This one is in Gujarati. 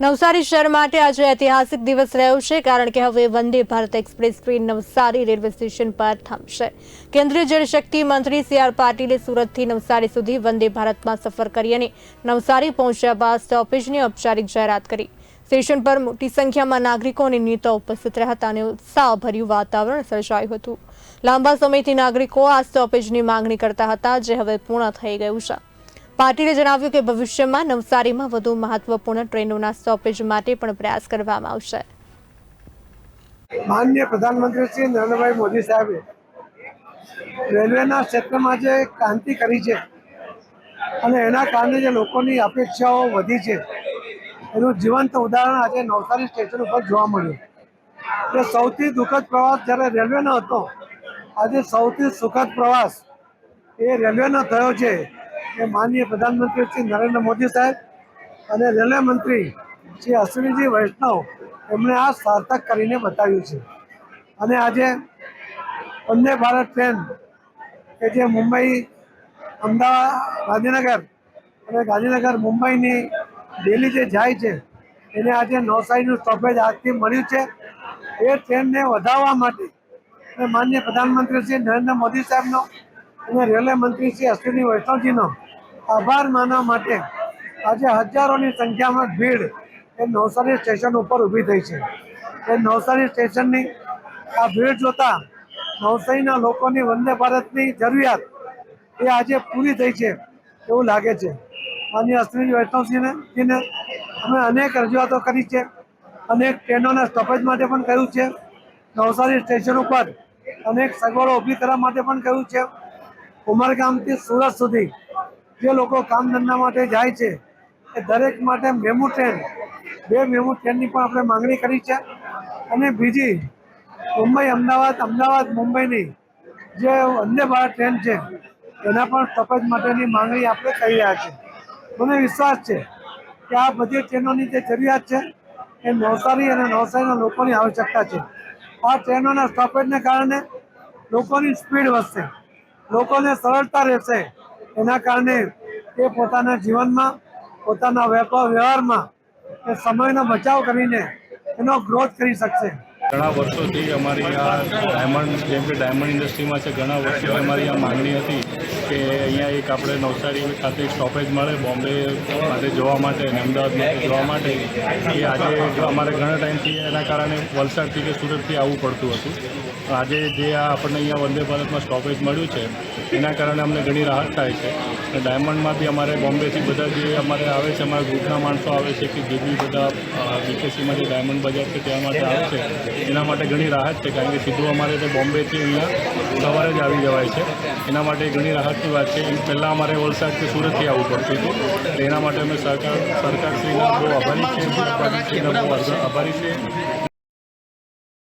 નવસારી શહેર માટે આજે ઐતિહાસિક દિવસ રહ્યો છે, કારણ કે હવે Vande Bharat express train Navsari railway station પર થમશે કેન્દ્રીય જળશક્તિ મંત્રી સી આર પાટીલે સુરતથી નવસારી સુધી વંદે ભારતમાં સફર કરી અને નવસારી પહોંચ્યા બાદ સ્ટોપેજની ઔપચારિક જાહેરાત કરી. સ્ટેશન પર મોટી સંખ્યામાં નાગરિકો અને નેતાઓ ઉપસ્થિત રહ્યા હતા અને ઉત્સાહભર્યું વાતાવરણ સર્જાયું હતું. લાંબા સમયથી નાગરિકો આ સ્ટોપેજની માંગણી કરતા હતા, જે હવે પૂર્ણ થઈ ગયું છે. પાટીલે જણાવ્યું કે ભવિષ્યમાં નવસારીમાં વધુ મહત્વપૂર્ણ ટ્રેનોના સ્ટોપેજ માટે પણ પ્રયાસ કરવામાં આવશે. માનનીય પ્રધાનમંત્રી શ્રી નરેન્દ્રભાઈ મોદી સાહેબે રેલવેના ક્ષેત્રમાં જે ક્રાંતિ કરી છે અને એના કારણે જે લોકોની અપેક્ષાઓ વધી છે, એનું જીવંત ઉદાહરણ આજે નવસારી સ્ટેશન ઉપર જોવા મળ્યું. કે સૌથી દુઃખદ પ્રવાસ જ્યારે રેલવેનો હતો, આજે સૌથી સુખદ પ્રવાસ એ રેલવેનો થયો છે. એ માનનીય પ્રધાનમંત્રી શ્રી નરેન્દ્ર મોદી સાહેબ અને રેલવે મંત્રી શ્રી અશ્વિનીજી વૈષ્ણવ એમણે આ સાર્થક કરીને બતાવ્યું છે. અને આજે વંદે ભારત ટ્રેન કે જે મુંબઈ, અમદાવાદ, ગાંધીનગર અને ગાંધીનગર, મુંબઈની ડેલી જે જાય છે, એને આજે નવસારીનું સ્ટોપેજ આજથી મળ્યું છે. એ ટ્રેનને વધારવા માટે અને પ્રધાનમંત્રી શ્રી નરેન્દ્ર મોદી સાહેબનો અને રેલવે મંત્રી શ્રી અશ્વિની વૈષ્ણવજીનો આભાર માનવા માટે આજે હજારોની સંખ્યામાં ભીડ એ નવસારી સ્ટેશન ઉપર ઊભી થઈ છે. એ નવસારી સ્ટેશનની આ ભીડ જોતા નવસારીના લોકોની વંદે ભારતની જરૂરિયાત એ આજે પૂરી થઈ છે એવું લાગે છે. માનનીય અશ્વિની વૈષ્ણવજીને, જીને અમે અનેક રજૂઆતો કરી છે, અનેક ટ્રેનોના સ્ટોપેજ માટે પણ કહ્યું છે, નવસારી સ્ટેશન ઉપર અનેક સગવડો ઊભી કરવા માટે પણ કહ્યું છે. ઉમરગામથી સુરત સુધી જે લોકો કામ ધંધા માટે જાય છે એ દરેક માટે મેમુ ટ્રેન, બે મેમુ ટ્રેનની પણ આપણે માંગણી કરી છે. અને બીજી, મુંબઈ, અમદાવાદ અમદાવાદ, મુંબઈની જે વંદે ભારત ટ્રેન છે, એના પણ સ્ટોપેજ માટેની માંગણી આપણે કરી રહ્યા છીએ. મને વિશ્વાસ છે કે આ બધી ટ્રેનોની જે જરૂરિયાત છે, એ નવસારી અને નવસારીના લોકોની આવશ્યકતા છે. આ ટ્રેનોના સ્ટોપેજને કારણે લોકોની સ્પીડ વધશે, લોકોને સરળતા રહેશે એના કારણે એ પોતાના જીવનમાં, પોતાના વેપાર વ્યવહારમાં એ સમયનો બચાવ કરીને એનો ગ્રોથ કરી શકશે. ઘણા વર્ષોથી અમારી આ ડાયમંડ જેમ કે ડાયમંડ ઇન્ડસ્ટ્રીમાં છે, ઘણા વર્ષોથી અમારી આ માંગણી હતી કે અહીંયા એક આપણે નવસારી ખાતે સ્ટોપેજ મળે બોમ્બે માટે જોવા માટે અને અમદાવાદ માટે જવા માટે. એ આજે અમારે ઘણા ટાઈમથી એના કારણે વલસાડથી કે સુરતથી આવવું પડતું હતું. આજે જે આ આપણને અહીંયા વંદે ભારતમાં સ્ટોપેજ મળ્યું છે એના કારણે અમને ઘણી રાહત થાય છે. અને ડાયમંડમાં બી અમારે બોમ્બેથી બધા જે અમારે આવે છે, અમારા ગ્રુપના માણસો આવે છે કે જે બી બધા બીકેસીમાં જે ડાયમંડ બજાર છે ત્યાં માટે આવે છે, એના માટે ઘણી રાહત છે. કારણ કે સીધું અમારે તે બોમ્બેથી અહીંયા સવારે જ આવી જવાય છે. એના માટે ઘણી રાહતની વાત છે. પહેલાં અમારે વલસાડ કે સુરતથી આવવું પડતું હતું. એના માટે અમે સરકાર, સરકારશ્રીના બહુ આભારી છીએ. આભારી છીએ.